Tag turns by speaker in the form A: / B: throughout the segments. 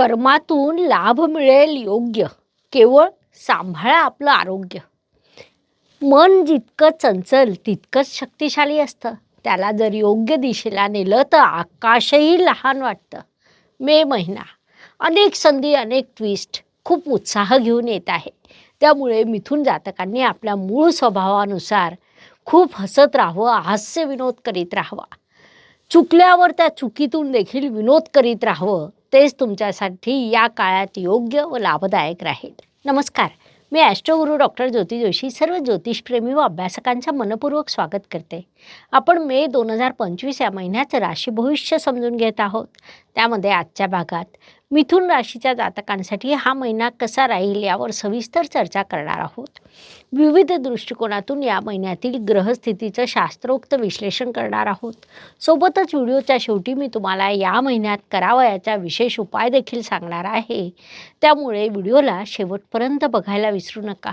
A: कर्मातून लाभ मिळेल योग्य. केवळ सांभाळा आपलं आरोग्य. मन जितकं चंचल तितकंच शक्तिशाली असतं. त्याला जर योग्य दिशेला नेलं तर आकाशही लहान वाटतं. मे महिना. अनेक संधी अनेक ट्विस्ट खूप उत्साह घेऊन येत आहे. त्यामुळे मिथून जातकांनी आपल्या मूळ स्वभावानुसार खूप हसत राहावं हास्य विनोद करीत राहावा. चुकल्यावर त्या चुकीतून देखील विनोद करीत राहावं. तेच तुमच्यासाठी या काळात योग्य व लाभदायक राहील. नमस्कार. मी ॲस्ट्रोगुरू डॉक्टर ज्योती जोशी सर्व ज्योतिषप्रेमी व अभ्यासकांचं मनपूर्वक स्वागत करते. आपण मे दोन हजार पंचवीस या महिन्याचं राशी भविष्य समजून घेत आहोत. त्यामध्ये आजच्या भागात मिथुन राशीच्या जातकांसाठी हा महिना कसा राहील यावर सविस्तर चर्चा करणार आहोत. विविध दृष्टिकोनातून या महिन्यातील ग्रहस्थितीचं शास्त्रोक्त विश्लेषण करणार आहोत. सोबतच व्हिडिओच्या शेवटी मी तुम्हाला या महिन्यात करावयाचा विशेष उपाय देखील सांगणार आहे. त्यामुळे व्हिडिओला शेवटपर्यंत बघायला विसरू नका.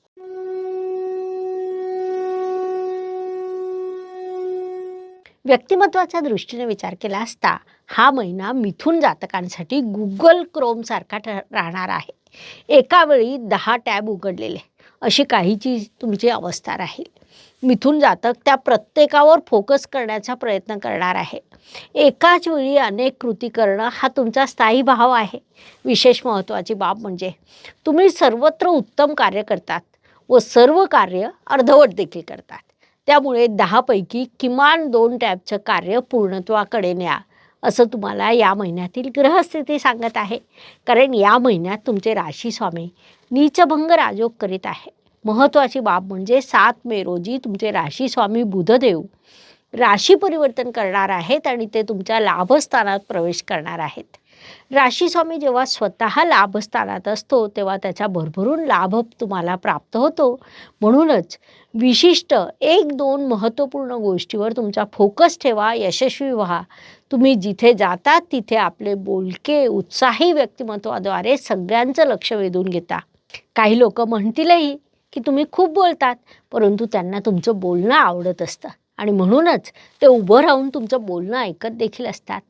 A: व्यक्तिमत्वाच्या दृष्टीने विचार केला असता हा महिना मिथून जातकांसाठी गुगल क्रोमसारखा ठ राहणार आहे. एका वेळी दहा टॅब उघडलेले. अशी काहीची तुमची अवस्था राहील. मिथून जातक त्या प्रत्येकावर फोकस करण्याचा प्रयत्न करणार आहे. एकाच वेळी अनेक कृती करणं हा तुमचा स्थायी भाव आहे. विशेष महत्त्वाची बाब म्हणजे तुम्ही सर्वत्र उत्तम कार्य करतात व सर्व कार्य अर्धवट देखील करतात. त्यामुळे दहापैकी किमान दोन टॅबचं कार्य पूर्णत्वाकडे न्या असं तुम्हाला या महिन्यातील ग्रहस्थिती सांगत आहे. कारण या महिन्यात तुमचे राशी स्वामी नीचभंग राजयोग करीत आहे. महत्त्वाची बाब म्हणजे सात मे रोजी तुमचे राशी स्वामी बुधदेव राशी परिवर्तन करणार आहेत आणि ते तुमच्या लाभस्थानात प्रवेश करणार आहेत. राशी स्वामी जेव्हा स्वतः लाभस्थानात असतो तेव्हा त्याचा भरभरून लाभ तुम्हाला प्राप्त होतो. म्हणूनच विशिष्ट एक दोन महत्त्वपूर्ण गोष्टीवर तुमचा फोकस ठेवा यशस्वी व्हा. तुम्ही जिथे जातात तिथे आपले बोलके उत्साही व्यक्तिमत्वाद्वारे सगळ्यांचं लक्ष वेधून घेता. काही लोक म्हणतीलही की तुम्ही खूप बोलतात परंतु त्यांना तुमचं बोलणं आवडत असतं. आणि म्हणूनच ते उभं राहून तुमचं बोलणं ऐकत देखील असतात.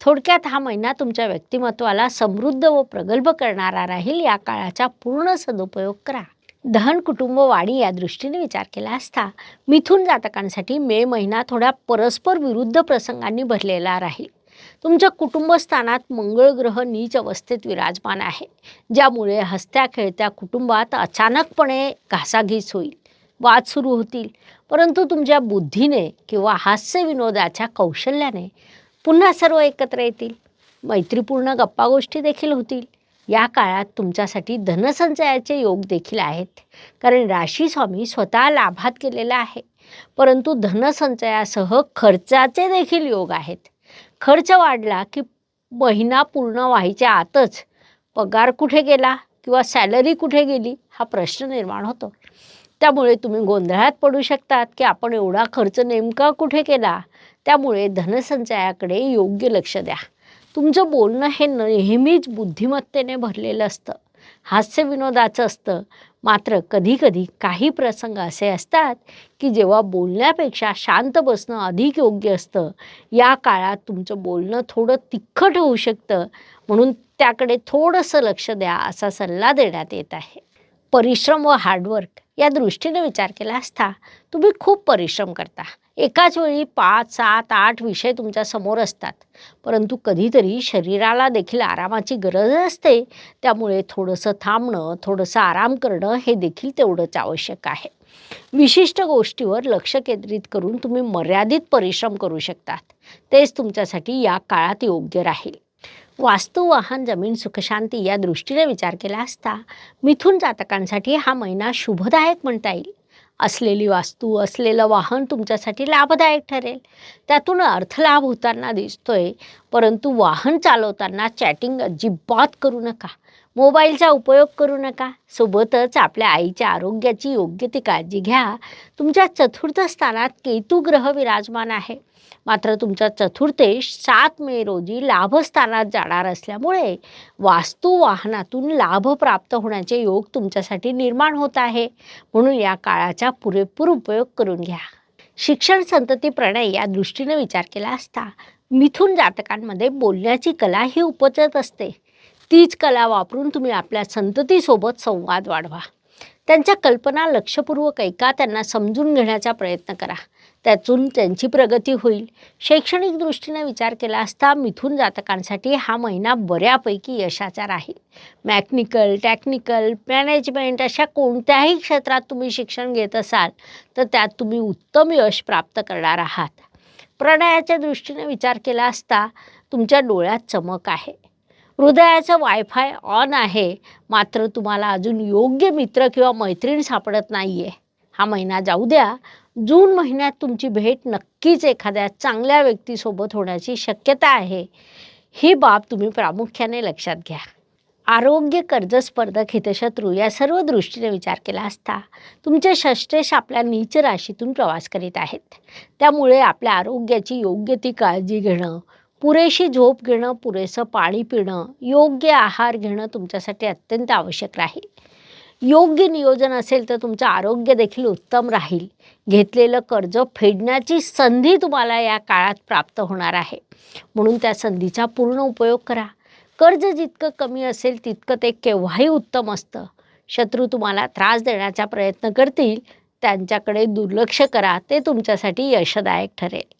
A: थोडक्यात हा महिना तुमच्या व्यक्तिमत्वाला समृद्ध व प्रगल्भ करणारा राहील. या काळाचा पूर्ण सदुपयोग करा. दहन कुटुंब वाढी या दृष्टीने विचार केला असता मिथून जातकांसाठी मे महिना थोड्या परस्पर विरुद्ध प्रसंगांनी भरलेला राहील. तुमच्या कुटुंबस्थानात मंगळ ग्रह नीच अवस्थेत विराजमान आहे. ज्यामुळे हसत्या खेळत्या कुटुंबात अचानकपणे घासाघीस होईल. वाद सुरू होतील. परंतु तुमच्या बुद्धीने किंवा हास्य विनोदाच्या कौशल्याने पुन्हा सर्व एकत्र येतील. मैत्रीपूर्ण गप्पा गोष्टी देखील होतील. या काळात तुमच्यासाठी धनसंचयाचे योग देखील आहेत. कारण राशी स्वामी स्वतः लाभात गेलेला आहे. परंतु धनसंचयासह खर्चाचे देखील योग आहेत. खर्च वाढला की महिना पूर्ण व्हायच्या आतच पगार कुठे गेला किंवा सॅलरी कुठे गेली हा प्रश्न निर्माण होतो. त्यामुळे तुम्ही गोंधळात पडू शकतात की आपण एवढा खर्च नेमका कुठे केला? त्यामुळे धनसंचयाकडे योग्य लक्ष द्या. तुमचं बोलणं हे नेहमीच बुद्धिमत्तेने भरलेलं असतं. हास्य विनोदाचं असतं. मात्र कधीकधी काही प्रसंग असे असतात की जेव्हा बोलण्यापेक्षा शांत बसणं अधिक योग्य असतं. या काळात तुमचं बोलणं थोडं तिखट होऊ शकतं. म्हणून त्याकडे थोडंसं लक्ष द्या असा सल्ला देण्यात येत आहे. परिश्रम व हार्डवर्क या दृष्टीने विचार केला असता तुम्ही खूप परिश्रम करता. एकाच वेळी पाच सात आठ विषय तुमच्यासमोर असतात. परंतु कधीतरी शरीराला देखील आरामाची गरज असते. त्यामुळे थोडंसं थांबणं थोडंसं आराम करणं हे देखील तेवढंच आवश्यक आहे. विशिष्ट गोष्टीवर लक्ष केंद्रित करून तुम्ही मर्यादित परिश्रम करू शकतात. तेच तुमच्यासाठी या काळात योग्य राहील. वास्तू वाहन जमीन सुखशांती या दृष्टीने विचार केला असता मिथून जातकांसाठी हा महिना शुभदायक म्हणता येईल. असलेली वास्तू असलेलं वाहन तुमच्यासाठी लाभदायक ठरेल. त्यातून अर्थलाभ होताना दिसतोय परंतु वाहन चालवताना चॅटिंग अजिबात करू नका. मोबाईलचा उपयोग करू नका. सोबतच आपल्या आईच्या आरोग्याची योग्य ती काळजी घ्या. तुमच्या चतुर्थ स्थानात केतू ग्रह विराजमान आहे. मात्र तुमचा चतुर्थेश सात मे रोजी लाभस्थानात जाणार असल्यामुळे वास्तू वाहनातून लाभ प्राप्त होण्याचे योग तुमच्यासाठी निर्माण होत आहे. म्हणून या काळाचा पुरेपूर उपयोग करून घ्या. शिक्षण संतती प्रणय या दृष्टीने विचार केला असता मिथून जातकांमध्ये बोलण्याची कला ही उपजत असते. तीच कला वापरून तुम्ही आपल्या संततीसोबत संवाद वाढवा. त्यांच्या कल्पना लक्षपूर्वक ऐका त्यांना समजून घेण्याचा प्रयत्न करा. त्यातून त्यांची प्रगती होईल. शैक्षणिक दृष्टीने विचार केला असता मिथून जातकांसाठी हा महिना बऱ्यापैकी यशाचा राहील. मॅकनिकल टेक्निकल मॅनेजमेंट अशा कोणत्याही क्षेत्रात तुम्ही शिक्षण घेत असाल तर त्यात तुम्ही उत्तम यश प्राप्त करणार आहात. प्रणयाच्या दृष्टीने विचार केला असता तुमच्या डोळ्यात चमक आहे. हृदयाचं वायफाय ऑन आहे. मात्र तुम्हाला अजून योग्य मित्र किंवा मैत्रीण सापडत नाही आहे हा महिना जाऊ द्या. जून महिन्यात तुमची भेट नक्कीच एखाद्या चांगल्या व्यक्तीसोबत होण्याची शक्यता आहे. ही बाब तुम्ही प्रामुख्याने लक्षात घ्या. आरोग्य कर्ज स्पर्धक हितशत्रू या सर्व दृष्टीने विचार केला असता तुमचे षष्टेश आपल्या नीच राशीतून प्रवास करीत आहेत. त्यामुळे आपल्या आरोग्याची योग्य ती काळजी घेणं पुरेशी झोप घेणं पुरेसं पाणी पिणं योग्य आहार घेणं तुमच्यासाठी अत्यंत आवश्यक राहील. योग्य नियोजन असेल तर तुमचं आरोग्य देखील उत्तम राहील. घेतलेलं कर्ज फेडण्याची संधी तुम्हाला या काळात प्राप्त होणार आहे. म्हणून त्या संधीचा पूर्ण उपयोग करा. कर्ज जितकं कमी असेल तितकं ते केव्हाही उत्तम असतं. शत्रू तुम्हाला त्रास देण्याचा प्रयत्न करतील. त्यांच्याकडे दुर्लक्ष करा. ते तुमच्यासाठी यशदायक ठरेल.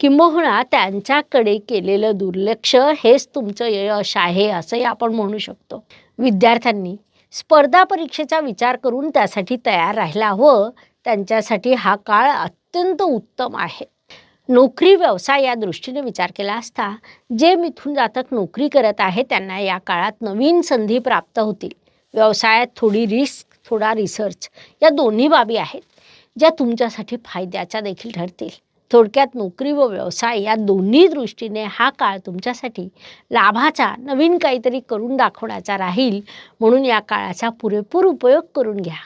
A: किंबहुना त्यांच्याकडे केलेलं दुर्लक्ष हेच तुमचं यश आहे असंही आपण म्हणू शकतो. विद्यार्थ्यांनी स्पर्धा परीक्षेचा विचार करून त्यासाठी तयार राहिला हवं त्यांच्यासाठी हा काळ अत्यंत उत्तम आहे. नोकरी व्यवसाय या दृष्टीने विचार केला असता जे मिथून जातक नोकरी करत आहे त्यांना या काळात नवीन संधी प्राप्त होतील. व्यवसायात थोडी रिस्क थोडा रिसर्च या दोन्ही बाबी आहेत ज्या तुमच्यासाठी फायद्याच्या देखील ठरतील. थोडक्यात नोकरी व व्यवसाय या दोन्ही दृष्टीने हा काळ तुमच्यासाठी लाभाचा नवीन काहीतरी करून दाखवण्याचा राहील म्हणून या काळाचा पुरेपूर उपयोग करून घ्या.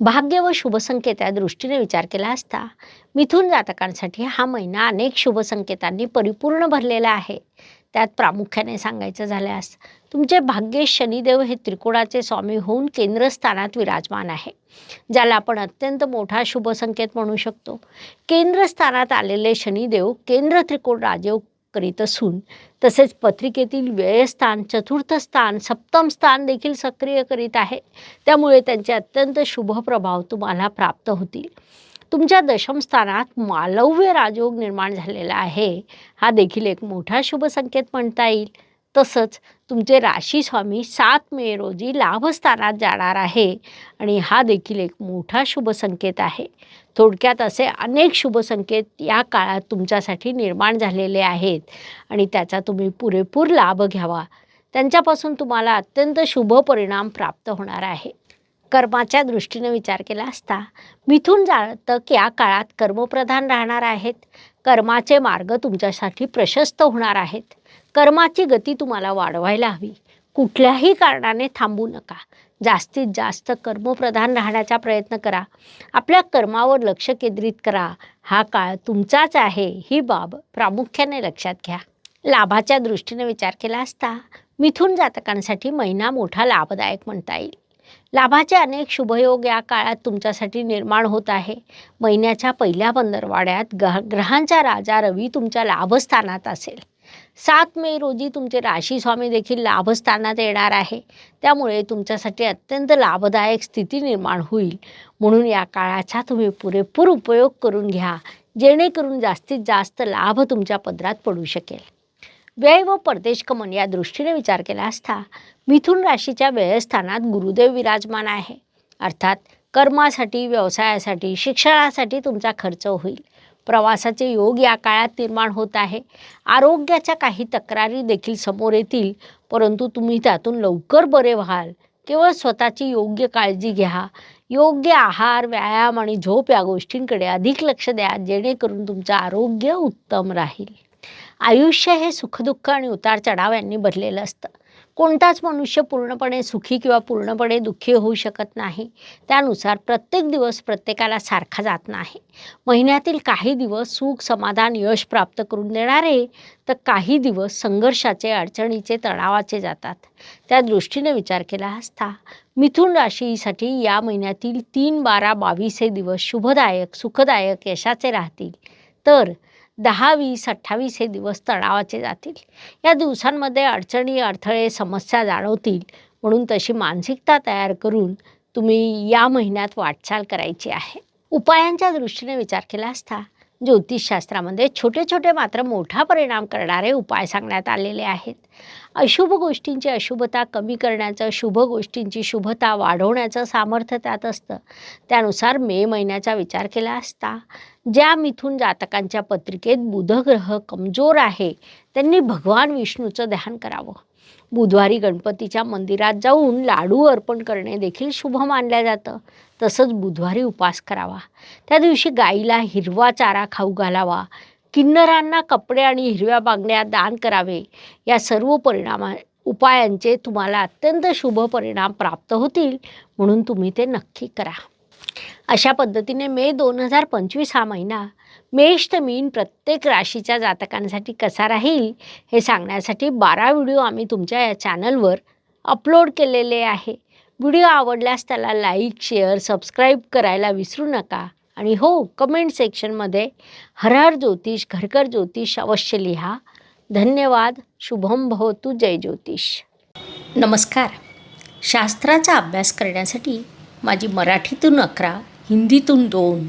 A: भाग्य व शुभसंकेत या दृष्टीने विचार केला असता मिथून जातकांसाठी हा महिना अनेक शुभसंकेतांनी परिपूर्ण भरलेला आहे. त्यात प्रामुख्याने सांगायचं झाल्यास तुमचे भाग्य शनिदेव हे त्रिकोणाचे स्वामी होऊन केंद्रस्थानात विराजमान आहे ज्याला आपण अत्यंत मोठा शुभसंकेत म्हणू शकतो. केंद्रस्थानात आलेले शनिदेव केंद्र त्रिकोण राजयोग करीत असून तसेच पत्रिकेतील व्ययस्थान चतुर्थ स्थान सप्तम स्थान देखील सक्रिय करीत आहे. त्यामुळे त्यांचे अत्यंत शुभ प्रभाव तुम्हाला प्राप्त होतील. तुमच्या दशमस्थानात मालव्य राजयोग निर्माण झालेला आहे. हा देखील एक मोठा शुभ संकेत म्हणता येईल. तसंच तुमचे राशी स्वामी सात मे रोजी लाभस्थानात जाणार आहे. आणि हा देखील एक मोठा शुभ संकेत आहे. थोडक्यात असे अनेक शुभ संकेत या काळात तुमच्यासाठी निर्माण झालेले आहेत. आणि त्याचा तुम्ही पुरेपूर लाभ घ्यावा. त्यांच्यापासून तुम्हाला अत्यंत शुभ परिणाम प्राप्त होणार आहे. कर्माच्या दृष्टीने विचार केला असता मिथून जातक या काळात कर्मप्रधान राहणार आहेत. कर्माचे मार्ग तुमच्यासाठी प्रशस्त होणार आहेत. कर्माची गती तुम्हाला वाढवायला हवी. कुठल्याही कारणाने थांबू नका. जास्तीत जास्त कर्मप्रधान राहण्याचा प्रयत्न करा. आपल्या कर्मावर लक्ष केंद्रित करा. हा काळ तुमचाच आहे. ही बाब प्रामुख्याने लक्षात घ्या. लाभाच्या दृष्टीने विचार केला असता मिथून जातकांसाठी महिना मोठा लाभदायक म्हणता येईल. लाभाचे अनेक शुभयोग या काळात तुमच्यासाठी निर्माण होत आहे. महिन्याच्या पहिल्या पंधरवाड्यात ग्रह ग्रहांचा राजा रवी तुमच्या लाभस्थानात असेल. सात मे रोजी तुमचे राशी स्वामी देखील लाभस्थानात येणार आहे. त्यामुळे तुमच्यासाठी अत्यंत लाभदायक स्थिती निर्माण होईल. म्हणून या काळाचा तुम्ही पुरेपूर उपयोग करून घ्या. जेणेकरून जास्तीत जास्त लाभ तुमच्या पदरात पडू शकेल. व्यय व परदेशगमन या दृष्टीने विचार केला असता मिथुन राशीच्या व्ययस्थानात गुरुदेव विराजमान आहे. अर्थात कर्मासाठी व्यवसायासाठी शिक्षणासाठी तुमचा खर्च होईल. प्रवासाचे योग या काळात निर्माण होत आहे. आरोग्याच्या काही तक्रारी देखील समोर येतील परंतु तुम्ही त्यातून लवकर बरे व्हाल. केवळ स्वतःची योग्य काळजी घ्या. योग्य आहार व्यायाम आणि झोप या गोष्टींकडे अधिक लक्ष द्या जेणेकरून तुमचं आरोग्य उत्तम राहील. आयुष्य हे सुखदुःख आणि उतार चढाव यांनी भरलेलं असतं. कोणताच मनुष्य पूर्णपणे सुखी किंवा पूर्णपणे दुःखी होऊ शकत नाही. त्यानुसार प्रत्येक दिवस प्रत्येकाला सारखा जात नाही. महिन्यातील काही दिवस सुख समाधान यश प्राप्त करून देणारे तर काही दिवस संघर्षाचे अडचणीचे तणावाचे जातात. त्या दृष्टीने विचार केला असता मिथुन राशीसाठी या महिन्यातील तीन बारा बावीस हे दिवस शुभदायक सुखदायक यशाचे राहतील. तर दहा वीस अठ्ठावीस हे दिवस तणावाचे जातील. या दिवसांमध्ये अडचणी अडथळे समस्या जाणवतील म्हणून तशी मानसिकता तयार करून तुम्ही या महिन्यात वाटचाल करायची आहे. उपायांच्या दृष्टीने विचार केला असता. म्हणजे ज्योतिषशास्त्रामध्ये छोटे छोटे मात्र मोठा परिणाम करणारे उपाय सांगण्यात आलेले आहेत. अशुभ गोष्टींची अशुभता कमी करण्याचं शुभ गोष्टींची शुभता वाढवण्याचं सामर्थ्य त्यात असतं. त्यानुसार मे महिन्याचा विचार केला असता ज्या मिथून जातकांच्या पत्रिकेत बुधग्रह कमजोर आहे त्यांनी भगवान विष्णूचं ध्यान करावं. बुधवारी गणपतीच्या मंदिरात जाऊन लाडू अर्पण करणे देखील शुभ मानलं जातं. तसंच बुधवारी उपास करावा. त्या दिवशी गाईला हिरवा चारा खाऊ घालावा. किन्नरांना कपडे आणि हिरव्या बांगड्या दान करावे. या सर्व परिणामा उपायांचे तुम्हाला अत्यंत शुभ परिणाम प्राप्त होतील म्हणून तुम्ही ते नक्की करा. अशा पद्धतीने मे दोन हजार पंचवीस हा महिना मेष ते मीन प्रत्येक राशीच्या जातकांसाठी कसा राहील हे सांगण्यासाठी बारा व्हिडिओ आम्ही तुमच्या या चॅनलवर अपलोड केलेले आहे. व्हिडिओ आवडल्यास त्याला लाईक शेअर सबस्क्राईब करायला विसरू नका. आणि हो कमेंट सेक्शनमध्ये हर हर ज्योतिष घरकर ज्योतिष अवश्य लिहा. धन्यवाद. शुभम भवतु. जय ज्योतिष. नमस्कार. शास्त्राचा अभ्यास करण्यासाठी माझी मराठीतून अकरा हिंदीतून दोन